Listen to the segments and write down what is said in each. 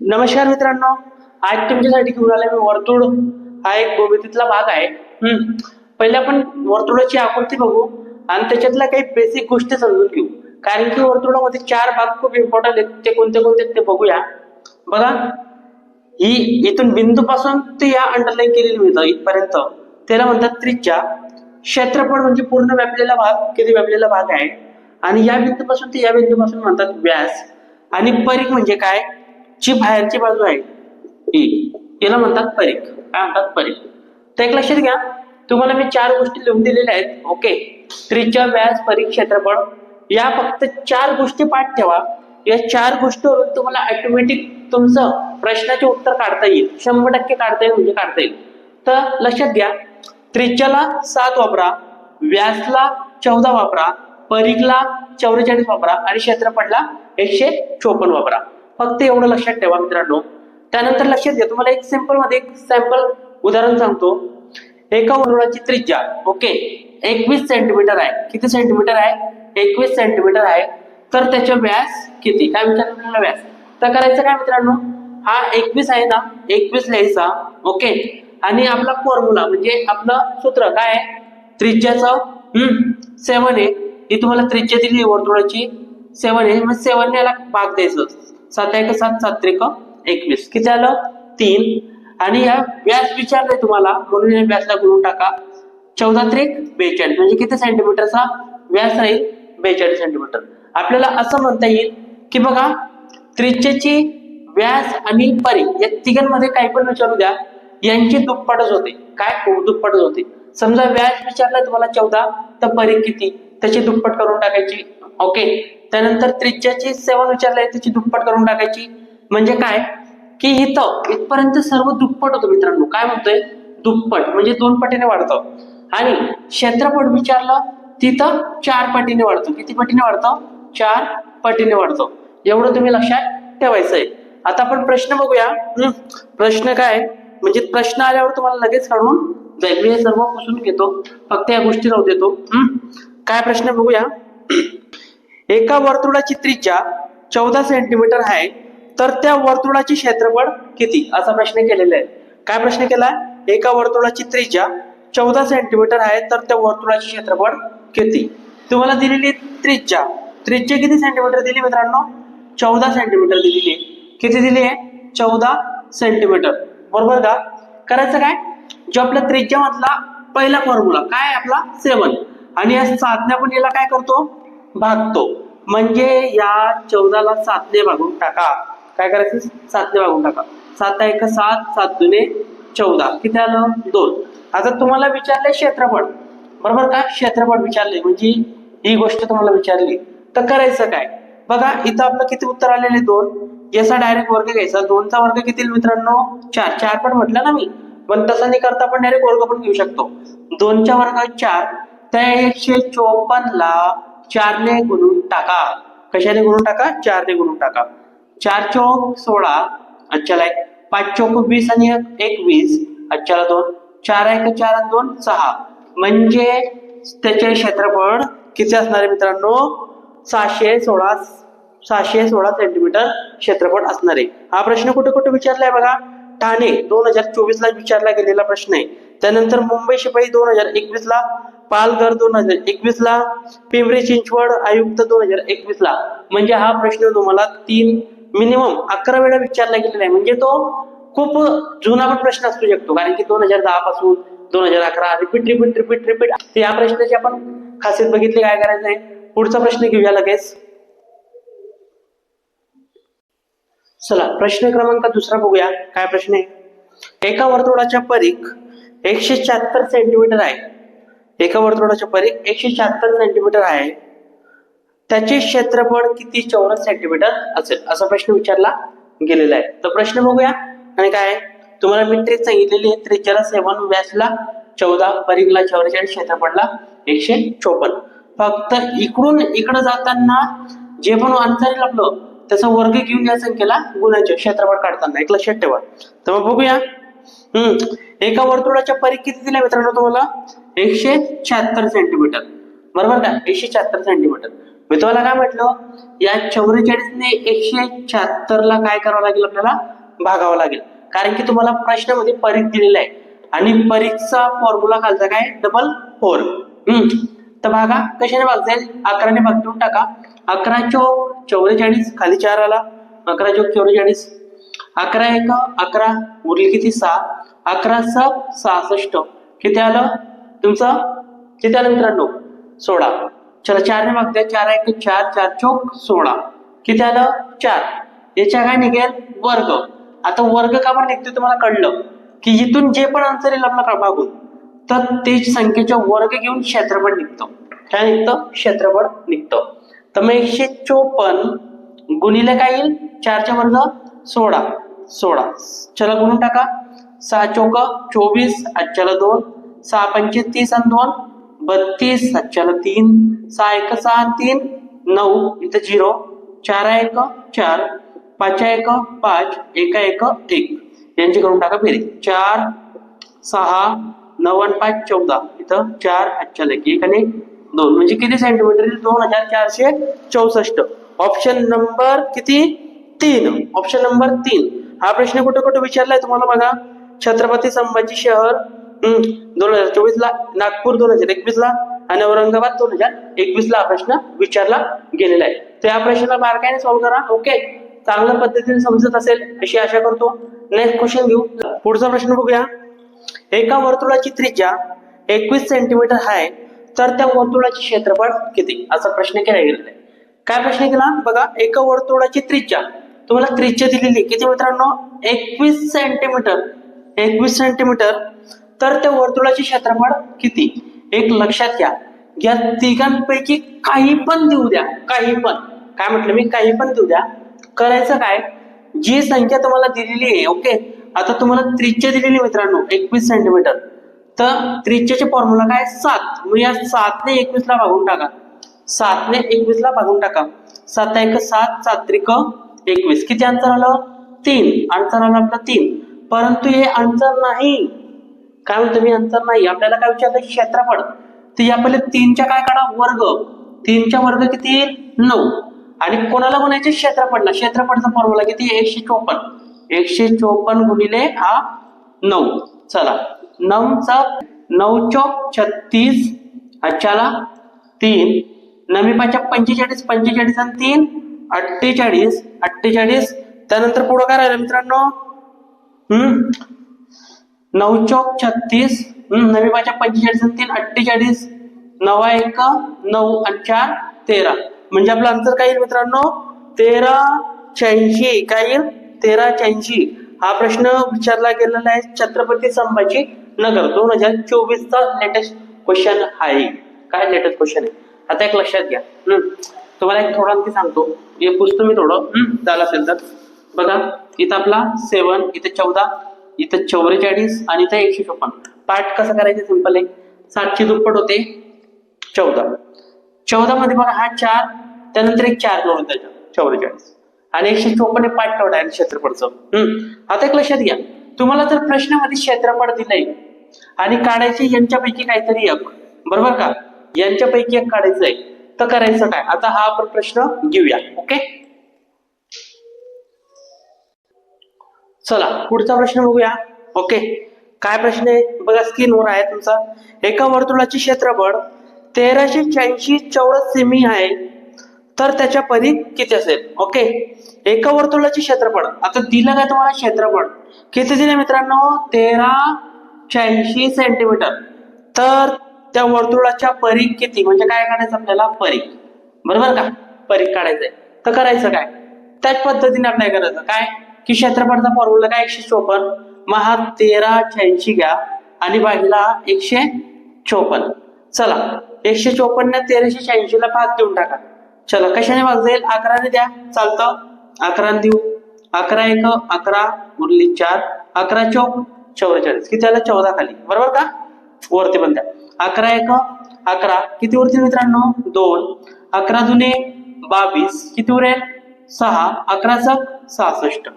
नमस्कार मित्रांनो आज तुमच्यासाठी घेऊन आलाय मी वर्तुळ. हा एक भूमितीतला भाग आहे. हम्म. पहिले आपण वर्तुळाची आकृती बघू आणि त्याच्यातल्या काही बेसिक गोष्टी समजून घेऊ. कारण की वर्तुळामध्ये चार भाग खूप इम्पॉर्टंट आहेत. ते कोणते कोणते ते बघूया. बघा. ही इथून बिंदू पासून ते या अंडरलाईन केलेली मिळतं इथपर्यंत. त्याला म्हणतात त्रिज्या. क्षेत्रफळ म्हणजे पूर्ण व्यापलेला भाग किती व्यापलेला भाग आहे? आणि या बिंदूपासून ते या बिंदूपासून म्हणतात व्यास. आणि परीख म्हणजे काय? जी बाहेरची बाजू आहे ही याला म्हणतात परीख काय म्हणतात परीख तर एक लक्षात घ्या तुम्हाला मी चार गोष्टी लिहून दिलेल्या आहेत ओके? त्रिज्या व्यास परीख क्षेत्रफळ. या फक्त चार गोष्टी पाठ ठेवा. या चार गोष्टीवरून तुम्हाला ऑटोमॅटिक तुमचं प्रश्नाचे उत्तर काढता येईल. शंभर टक्के काढता येईल म्हणजे काढता येईल. तर लक्षात घ्या त्रिज्याला सात वापरा व्यासला चौदा वापरा परीखला चौवेचाळीस वापरा आणि क्षेत्रफळला एकशे चोपन्न वापरा. फक्त एवढं लक्षात ठेवा मित्रांनो. त्यानंतर लक्षात घ्या तुम्हाला एक सिंपलमध्ये एक सॅम्पल उदाहरण सांगतो. एका वर्तुळाची त्रिज्या ओके एकवीस सेंटीमीटर आहे. किती सेंटीमीटर आहे? एकवीस सेंटीमीटर आहे. तर त्याचा व्यास किती? काय विचारलं व्यास? तर करायचं काय मित्रांनो? हा एकवीस आहे ना? एकवीस लिहायचा ओके आणि आपला फॉर्म्युला म्हणजे आपलं सूत्र काय आहे? त्रिज्याचं हम्म सेवन आहे. ही तुम्हाला त्रिज्या दिली वर्तुळाची सेवन आहे. मग सेवन याला भाग द्यायचं. सात एक सात सात त्रिक एकवीस. किती आलं तीन. आणि या व्यास विचारलंय तुम्हाला म्हणून या व्यासला गुणून टाका. चौदा त्रिक बेचाळीस. म्हणजे किती सेंटीमीटरचा व्यास राहील बेचाळीस सेंटीमीटर आपल्याला असं म्हणता येईल की बघा त्रिज्याची व्यास आणि परी या तिघांमध्ये काही पण विचारू द्या यांची दुप्पटच होते. काय? हो, दुप्पटच होते. समजा व्यास विचारलाय तुम्हाला चौदा तर परी किती? त्याची दुप्पट करून टाकायची. ओके? त्यानंतर त्रिज्याची सेवन विचारलाय त्याची दुप्पट करून टाकायची. म्हणजे काय? की इथं इथपर्यंत सर्व दुप्पट होतं मित्रांनो. काय म्हणतोय? दुप्पट. म्हणजे दोन पटीने वाढतं. आणि क्षेत्रफळ विचारलं तिथं चार पटीने वाढतो. किती पटीने वाढतं? चार पटीने वाढतो. एवढं तुम्ही लक्षात ठेवायचंय. आता आपण प्रश्न बघूया. हम्म. प्रश्न काय? म्हणजे प्रश्न आल्यावर तुम्हाला लगेच काढून जाईल. मी हे सर्व पुसून घेतो. फक्त या गोष्टी राहू देतो. हम्म. काय प्रश्न बघूया? एका वर्तुळाची त्रिज्या चौदा सेंटीमीटर आहे. तर त्या वर्तुळाचे क्षेत्रफळ किती? असा प्रश्न केलेला आहे. काय प्रश्न केला? एका वर्तुळाची त्रिज्या चौदा सेंटीमीटर आहे तर त्या वर्तुळाचे क्षेत्रफळ किती? तुम्हाला दिलेली त्रिज्या. त्रिज्या किती सेंटीमीटर दिली मित्रांनो? चौदा सेंटीमीटर दिलेली आहे. किती दिली आहे? चौदा सेंटीमीटर बरोबर का? करायचं काय? जो आपला त्रिज्या मधला पहिला फॉर्म्युला काय आपला? सेवन आणि या साधण्या पण याला काय करतो? भागतो. म्हणजे या चौदाला सातने भागून टाका. काय करायचं सातने भागून टाका. सात एक सात सात दुने चौदा. किती आलं? दोन. आता तुम्हाला विचारले क्षेत्रफळ. बरोबर का? क्षेत्रफळ विचारले म्हणजे ही गोष्ट तुम्हाला विचारली. तर करायचं काय? बघा इथं आपलं किती उत्तर आलेले दोन. याचा डायरेक्ट वर्ग घ्यायचा. दोनचा वर्ग किती मित्रांनो? चार. चार पण म्हटलं ना मी. पण तसं नाही करता आपण डायरेक्ट वर्ग पण घेऊ शकतो. दोनच्या वर्गात चार. त्या एकशे चोपन्न ला चारने गुणून टाका. कशाने गुणून टाका? चारने गुणून टाका. चार चौक सोळा अच्छाला एक. पाच चौक वीस आणि एक- वीस अच्छाला दोन. चार एक चार आणि दोन सहा. म्हणजे त्याचे क्षेत्रफळ किती असणार आहे मित्रांनो? सहाशे सोळा सहाशे सोळा सेंटीमीटर क्षेत्रफळ असणार आहे. हा प्रश्न कुठे कुठे विचारलाय बघा? ठाणे दोन हजार चोवीस ला विचारला गेलेला प्रश्न आहे. त्यानंतर मुंबई शिपाई दोन हजार एकवीस ला पालघर दोन हजार एकवीस ला पिंपरी चिंचवड आयुक्त दोन हजार एकवीस ला. म्हणजे हा प्रश्न तुम्हाला तीन मिनिमम अकरा वेळा विचारला गेलेला आहे. म्हणजे तो खूप जुना पण प्रश्न असू शकतो. कारण की दोन हजार दहा पासून दोन हजार अकरा रिपीट रिपीट रिपीट रिपीट तर या प्रश्नाची आपण खासियत बघितली काय करायचं आहे? पुढचा प्रश्न घेऊया लगेच. चला प्रश्न क्रमांक दुसरा बघूया. काय प्रश्न आहे? एका वर्तुळाच्या परीख एकशे शहात्तर सेंटीमीटर आहे. एका वर्तुळाच्या परीख एकशे शहात्तर सेंटीमीटर आहे. त्याचे क्षेत्रफळ किती? चौरस सेंटीमीटर असेल. असा प्रश्न विचारला गेलेला आहे. तर प्रश्न बघूया. आणि काय? आहे? तुम्हाला मी ट्रिक सांगितलेली आहे. त्रिज्याला सेवन व्यासला चौदा परीघला चौवेचाळीस क्षेत्रफळला एकशे चोपन्न. फक्त इकडून इकडं जाताना जे पण अंतर आपलं त्याचा वर्ग घेऊन या संख्येला गुणायचं क्षेत्रफळ काढताना. एक लक्षात ठेवा. तर मग बघूया. हम्म. एका वर्तुळाच्या परी किती दिल्या मित्रांनो तुम्हाला? एकशे शहात्तर सेंटीमीटर बरोबर का? एकशे शहात्तर सेंटीमीटर मी तुम्हाला काय म्हटलं? या चौवेचाळीसने एकशे शहात्तर ला काय करावं लागेल आपल्याला? भागावं लागेल. कारण की तुम्हाला प्रश्नामध्ये परीख दिलेला आहे. आणि परीखचा फॉर्म्युला खालचा काय? डबल फोर हम्म. तर भागा कशाने भाग जाईल अकराने भाग देऊन टाका. अकरा चौक चौवेचाळीस खाली चार आला. अकरा चौक चौवेचाळीस. अकरा एक अकरा उरली किती? सहा. अकरा सब सहासष्ट. किती आलं? तुमचं? किती आलं मित्रांनो? सोळा. चला चारने भाग चार एक चार चार चौक सोळा. किती आलं? चार. याच्या काय निघेल? वर्ग. आता वर्ग का बरं निघतो तुम्हाला कळलं? की इथून जे पण आन्सर येईल आपला भागून. तर ते संख्येच्या वर्ग घेऊन क्षेत्रफळ निघतं. काय निघतं? क्षेत्रफळ निघतं. तर मग एकशे चोपन्न गुणिले काय येईल? चारच्या वर्ग सोळा सोळा. चला गुणून टाका. सहा चौक चोवीस आजच्याला दोन. सहा पंचे तीस आणि दोन. बत्तीस आजच्याला तीन. सहा एक सहा तीन. नऊ इथं झिरो. चार एक चार. पाच एक पाच. एका एक एक. यांची करून टाका फेरी. चार सहा नऊ आणि पाच चौदा. इथं चार आजच्या लेखी एक आणि दोन. म्हणजे किती सेंटीमीटर दोन हजार चारशे चौसष्ट. ऑप्शन नंबर किती? तीन ऑप्शन नंबर तीन. हा प्रश्न कुठे कुठे विचारलाय तुम्हाला बघा. छत्रपती संभाजी शहर दोन हजार चोवीस ला नागपूर दोन हजार एकवीस ला आणि औरंगाबाद दोन हजार एकवीस ला हा प्रश्न विचारला गेलेला आहे. तर या प्रश्नाला बारकाईने सॉल्व्ह करा. ओके चांगल्या पद्धतीने समजत असेल अशी आशा करतो. नेक्स्ट क्वेश्चन घेऊ. पुढचा प्रश्न बघूया. एका वर्तुळाची त्रिज्या एकवीस सेंटीमीटर आहे तर त्या वर्तुळाचे क्षेत्रफळ किती? असा प्रश्न केला गेलेला आहे. काय प्रश्न केला? बघा एका वर्तुळाची त्रिज्या तुम्हाला त्रिज्या दिलेली किती मित्रांनो? एकवीस सेंटीमीटर एकवीस सेंटीमीटर तर त्या वर्तुळाचे क्षेत्रफळ किती? एक लक्षात घ्या. या तिघांपैकी काही पण देऊ द्या. काही पण. काय म्हटलं मी? काही पण देऊ द्या. करायचं काय? जी संख्या तुम्हाला दिलेली आहे ओके आता तुम्हाला त्रिज्या दिलेली मित्रांनो एकवीस सेंटीमीटर तर त्रिज्याचे फॉर्म्युला काय? सात. मग या सातने एकवीसला भागून टाका. सातने एकवीसला भागून टाका. सात एक सात सात त्रिक एकवीस. किती अंतर आलं? तीन. अंतर आलं आपलं तीन. परंतु हे अंतर नाही. काय म्हणतो मी? अंतर नाही. आपल्याला काय विचारलं क्षेत्रफळ. तर या पहिले तीनच्या काय काढा? वर्ग. तीनच्या वर्ग किती? येईल नऊ. आणि कोणाला गुणायचे? क्षेत्रफळला. क्षेत्रफळचा फॉर्म्युला किती? एकशे चोपन्न. एकशे चोपन्न गुणिले हा नऊ. चला. नऊचा नऊ चौक छत्तीस. अच्चाला तीन. नवी पाच्या पंचेचाळीस पंचेचाळीस आणि तीन. अठ्ठेचाळीस. अठ्ठेचाळीस. त्यानंतर पुढं काय राहिलं मित्रांनो? हम्म. नऊ चौक छत्तीस. नवी पाच्या पंचेचाळीस आणि तीन अठ्ठेचाळीस. नवा एक नऊ आणि चार तेरा. म्हणजे आपलं आन्सर काय येईल मित्रांनो? तेरा शहाऐंशी काय येईल? तेरा शहाऐंशी. हा प्रश्न विचारला गेलेला आहे छत्रपती संभाजी नगर. दोन हजार चोवीस चा लेटेस्ट क्वेश्चन आहे. काय लेटेस्ट क्वेश्चन आहे? आता एक लक्षात घ्या. तुम्हाला एक थोडं आणखी सांगतो. हे पुसतो मी थोडं हम्म, झालं असेल तर. बघा इथं आपला सेवन इथं चौदा इथं चौवेचाळीस आणि इथं एकशे चोपन्न पाठ कसं करायचं? सिंपल आहे. सातशे दुप्पट होते चौदा. चौदा मध्ये बघा हा चार त्यानंतर एक चार जोडून त्याच्या चौवेचाळीस. आणि एकशे चोपन्न हे पाठ तेवढा आहे क्षेत्रफळचं. हम्म. आता एक लक्षात घ्या. तुम्हाला जर प्रश्नामध्ये क्षेत्रफळ दिलंय आणि काढायचे यांच्यापैकी काहीतरी एक बरोबर का? यांच्यापैकी एक काढायचं आहे तर करायचं काय आता हा आपण प्रश्न घेऊया ओके? चला पुढचा प्रश्न बघूया ओके? काय प्रश्न आहे? बघा स्क्रीनवर आहे तुमचा. एका वर्तुळाचे क्षेत्रफळ तेराशे शहाऐंशी चौरस सेमी आहे. तर त्याच्या परी किती असेल? ओके? एका वर्तुळाचे क्षेत्रफळ. आता दिलं काय तुम्हाला क्षेत्रफळ? किती दिले मित्रांनो? तेरा शहाऐंशी सेंटीमीटर तर त्या वर्तुळाच्या परीख किती? म्हणजे काय काढायचं आपल्याला? परीख बरोबर का? परीख काढायचंय. तर करायचं काय? त्याच पद्धतीने आपल्याला करायचं. काय? की क्षेत्रफळचा फॉर्म्युला काय? एकशे चोपन्न. महा तेरा शहाऐंशी घ्या आणि बाजूला एकशे चोपन्न. चला. एकशे चोपन्न तेराशे शहाऐंशी ला भाग देऊन टाका. चला. कशाने भाग जाईल? अकराने द्या. चालतं. अकराने देऊ. अकरा एक अकरा उरली चार. अकरा चौक चौवेचाळीस. किती आलं? चौदा खाली. बरोबर का? वरती पण द्या. अकरा एक अकरा. किती उरतील मित्रांनो? दोन. अकरा जुने बावीस. किती उरेल सहा. अकरा सहासष्ट.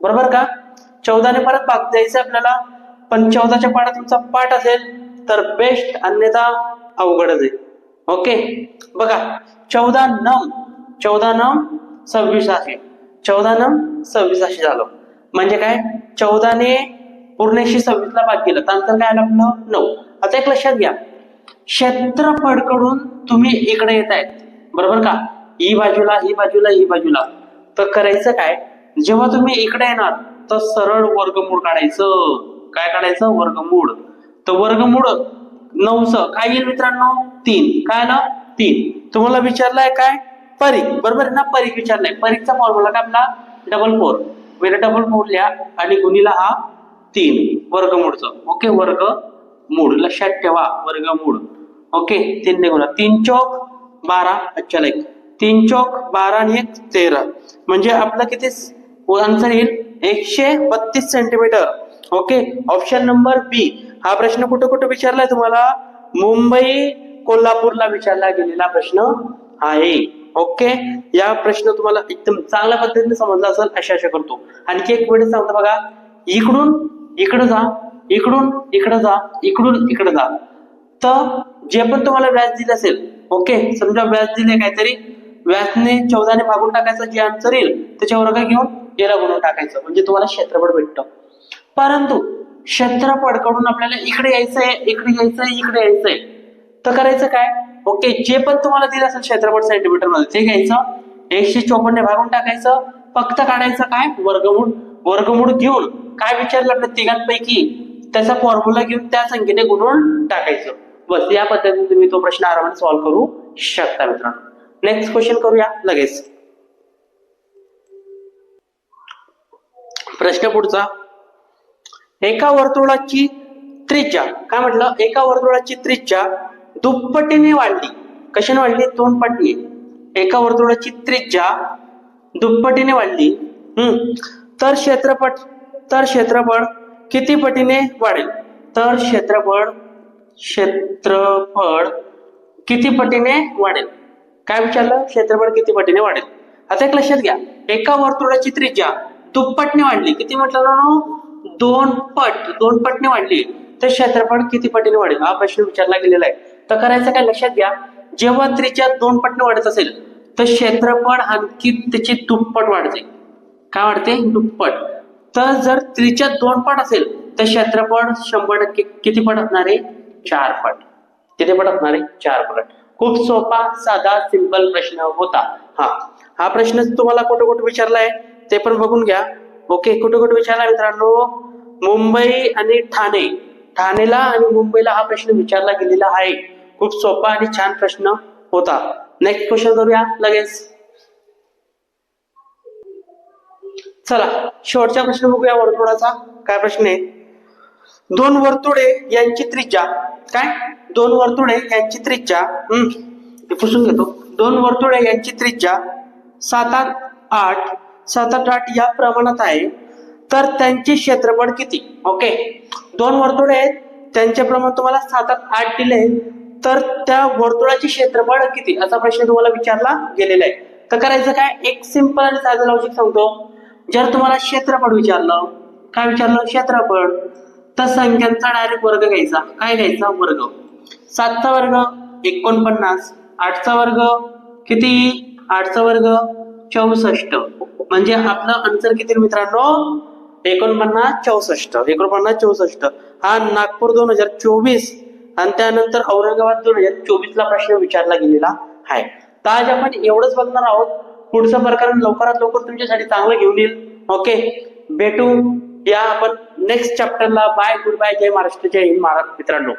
बरोबर का? चौदाने परत भाग द्यायचा आपल्याला. पण चौदाच्या पाठात तुमचा पाठ असेल तर बेस्ट अन्यथा अवघडच आहे ओके बघा. चौदा नम चौदा नम सव्वीस असे. चौदा नम सव्वीस असे झालं. म्हणजे काय? चौदाने पूर्णशी सव्वीसला भाग केला. तर अंतर काय आलं आपलं? नऊ. आता एक लक्षात घ्या. क्षेत्रफळकडून तुम्ही इकडे येत आहेत. बरोबर का? ही बाजूला ही बाजूला ही बाजूला. तर करायचं काय? जेव्हा तुम्ही इकडे येणार तर सरळ वर्गमूळ काढायचं. काय काढायचं? वर्गमूळ. तर वर्गमूळ नऊच. काय येईल मित्रांनो? तीन. काय ना तीन. तुम्हाला विचारलाय काय? परीख बरोबर आहे ना? परीख विचारलाय. परीखचा फॉर्म्युला काय आपला? डबल फोर वेळ डबल फोर लिहा आणि गुणीला हा तीन वर्गमूळचं ओके वर्ग मूळ लक्षात ठेवा वर्गमूळ ओके तीन निघून. तीन चौक बारा अच्छा एक तीन चौक बारा आणि एक तेरा. म्हणजे आपलं किती? आन्सर येईल? एकशे बत्तीस centimetre okay option number B हा प्रश्न कुठं कुठं विचारलाय तुम्हाला? मुंबई कोल्हापूरला विचारला गेलेला प्रश्न आहे. ओके या प्रश्न तुम्हाला एकदम चांगल्या पद्धतीने समजला असेल अशा आशा करतो. आणखी एक वेळेस सांगतो बघा. इकडून इकडं जा इकडून इकडं जा इकडून इकडं जा. तर जे पण तुम्हाला व्याज दिलं असेल ओके समजा व्याज दिले काहीतरी व्याजने चौदाने भागून टाकायचं जे आन्सर येईल त्याच्यावर काय घेऊन याला गुणून टाकायचं म्हणजे तुम्हाला क्षेत्रफळ भेटतं. परंतु क्षेत्रफळकडून आपल्याला इकडे यायचंय इकडे यायचंय इकडे यायचंय. तर करायचं काय? ओके जे पण तुम्हाला दिलं असेल क्षेत्रफळ सेंटीमीटरमध्ये ते घ्यायचं. एकशे चोपन्न भागून टाकायचं. फक्त काढायचं काय? वर्गमूळ वर्गमूळ घेऊन काय विचारलं आपल्या तिघांपैकी? त्याचा फॉर्म्युला घेऊन त्या संख्येने गुणवून टाकायचं. बस या पद्धतीने तुम्ही तो प्रश्न आरामाने सॉल्व्ह करू शकता मित्रांनो. नेक्स्ट क्वेश्चन करूया लगेच. प्रश्न पुढचा. एका वर्तुळाची त्रिज्या काय म्हटलं? एका वर्तुळाची त्रिज्या दुप्पटीने वाढली. कशाने वाढली? दोन पटीने. एका वर्तुळाची त्रिज्या दुप्पटीने वाढली. हम्म. तर क्षेत्रपट तर क्षेत्रफळ किती पटीने वाढेल? तर क्षेत्रफळ क्षेत्रफळ किती पटीने वाढेल? काय विचारलं? क्षेत्रफळ किती पटीने वाढेल? आता एक लक्षात घ्या. एका वर्तुळाची त्रिज्या दुप्पटने वाढली. किती म्हटलं ना दोन पट. दोन पटने वाढली. तर क्षेत्रफळ किती पटीने वाढेल? हा प्रश्न विचारला गेलेला आहे. तर करायचं काय? लक्षात घ्या. जेव्हा त्रिज्या दोन पटने वाढत असेल तर क्षेत्रफळ आणखी त्याची दुप्पट वाढते? काय वाढते? दुप्पट. तर जर त्रिज्या दोन पट असेल तर क्षेत्रफळ शंभर टक्के किती पट असणार आहे? चार पट किती पट असणार आहे? चार पट खूप सोपा साधा सिंपल प्रश्न होता. हा. हा प्रश्न तुम्हाला कुठं कुठं विचारलाय? ते पण बघून घ्या. ओके कुठे कुठं विचारला मित्रांनो? मुंबई आणि ठाणे. ठाणेला आणि मुंबईला हा प्रश्न विचारला गेलेला आहे. खूप सोपा आणि छान प्रश्न होता. नेक्स्ट क्वेश्चन करूया लगेच. चला शेवटचा प्रश्न बघूया वर्तुळाचा. काय प्रश्न आहे? दोन वर्तुळे यांची त्रिज्या. काय? दोन वर्तुळे यांची त्रिज्या. हम्म पुसून घेतो. दोन वर्तुळे यांची त्रिज्या सात आठ आठ सात आठ आठ या प्रमाणात आहे. तर त्यांचे क्षेत्रफळ किती? ओके. दोन वर्तुळे आहेत. त्यांचे प्रमाण तुम्हाला सात आठ आठ दिले तर त्या वर्तुळाचे क्षेत्रफळ किती? असा प्रश्न तुम्हाला विचारला गेलेला आहे. तर करायचं काय? एक सिंपल आणि साधं लॉजिक सांगतो. जर तुम्हाला क्षेत्रफळ विचारलं काय विचारलं? क्षेत्रफळ. तर संख्यांचा डायरेक्ट वर्ग घ्यायचा. काय घ्यायचा? वर्ग. सातचा वर्ग एकोणपन्नास. आठचा वर्ग किती? आठचा वर्ग चौसष्ट. म्हणजे आपलं आन्सर किती मित्रांनो? एकोणपन्नास चौसष्ट. एकोणपन्नास चौसष्ट. हा नागपूर दोन हजार चोवीस आणि त्यानंतर औरंगाबाद दोन हजार चोवीस ला प्रश्न विचारला गेलेला आहे. तर आज आपण एवढंच बघणार आहोत. पुढचं प्रकरण लवकरात लवकर तुमच्यासाठी चांगलं घेऊन येईल. ओके भेटू. या आपण नेक्स्ट चॅप्टरला बाय गुड बाय जय महाराष्ट्र. जय हिंद महाराज मित्रांनो.